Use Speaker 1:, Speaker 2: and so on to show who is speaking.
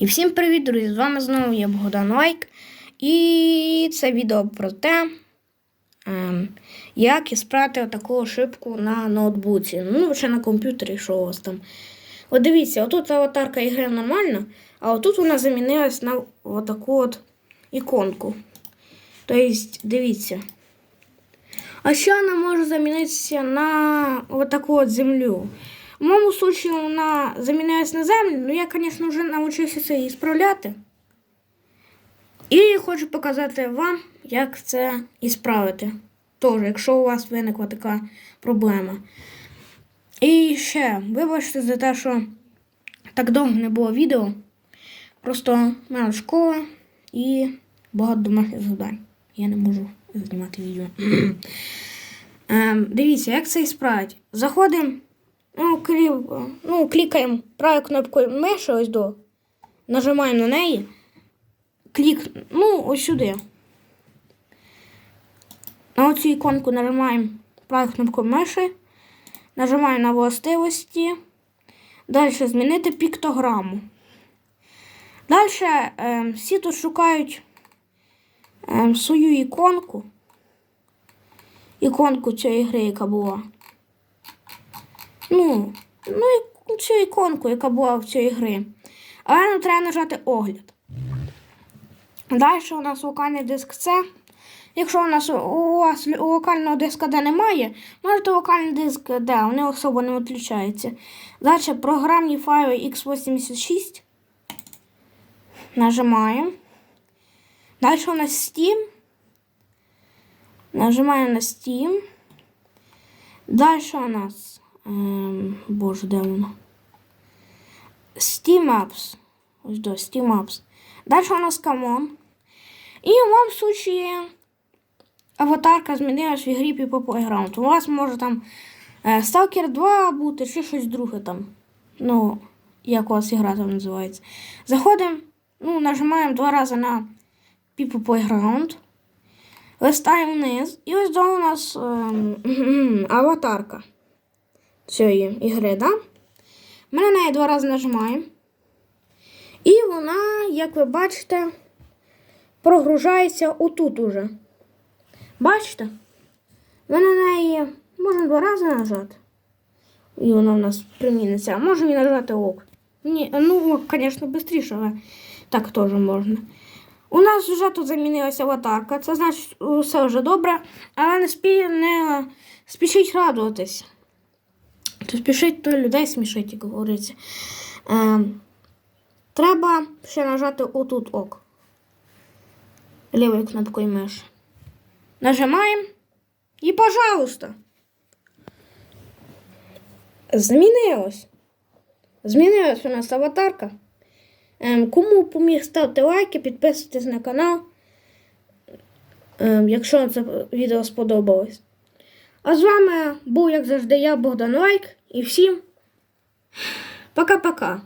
Speaker 1: І всім привіт, друзі! З вами знову я Богдан Лайк. І це відео про те, ем, як ісправити таку ошибку на ноутбуці. Ну, ще на комп'ютері, що у вас там. От дивіться, отут аватарка ігри нормальна, а отут вона замінилась на отаку от іконку. Тобто, дивіться. А ще вона може замінитися на отаку от землю. В моєму случаю вона замінилась на землю, ну я, звісно, вже навчився це її справляти. І хочу показати вам, як це ісправити. Тож, якщо у вас виникла така проблема. І ще, вибачте за те, що так довго не було відео. Просто в мене школа і багато домашніх завдань. Я не можу знімати відео. Ем, дивіться, як це ісправити. Заходимо, ну, клікаємо правою кнопкою миші ось до. Нажимаємо на неї. Клік, ну, ось сюди. На оцю іконку нажимаємо правою кнопкою миші. Нажимаємо на властивості. Далі змінити піктограму. Далі е, всі тут шукають е, свою іконку. Іконку цієї гри, яка була. Ну, ну і цю іконку, яка була в цій гри. Але нам треба нажати огляд. Далі у нас локальний диск C. Якщо у нас у вас локального диска D немає, можете локальний диск D, вони особо не відключаються. Далі програмні файли x86. Нажимаємо. Далі у нас Steam. Нажимаємо на Steam. Далі у нас. Ем, боже, де воно? Steam Apps. Ось до Steam Apps. Далі у нас Common. І в моєму случаї аватарка змінилась в ігрі People Playground. У вас може там е, Stalker 2 бути чи щось друге там. Ну, як у вас ігра там називається. Заходимо, ну, нажимаємо два рази на People Playground. Листаємо вниз. І ось до у нас ем, аватарка цієї ігри, да? Ми на неї два рази нажимаємо. І вона, як ви бачите, прогружається отут уже. Бачите? Ми на неї можемо два рази нажати. І вона в нас приміниться. А можемо і нажати ок. Ні, ну, ок, звісно, швидше, але так теж можна. У нас вже тут замінилася аватарка. Це значить, все вже добре. Але не, спі... не спішіть радуватись. То спішить, то людей смішить, як говориться. Е, треба ще нажати отут ок. Лівою кнопкою миші. Нажимаємо. І, пожалуйста. Змінилось. Змінилась у нас аватарка. Ем, кому поміг ставте лайки, підписуйтесь на канал, ем, якщо вам це відео сподобалось. А з вами був, як завжди, я, Богдан Лайк, і всім пока-пока.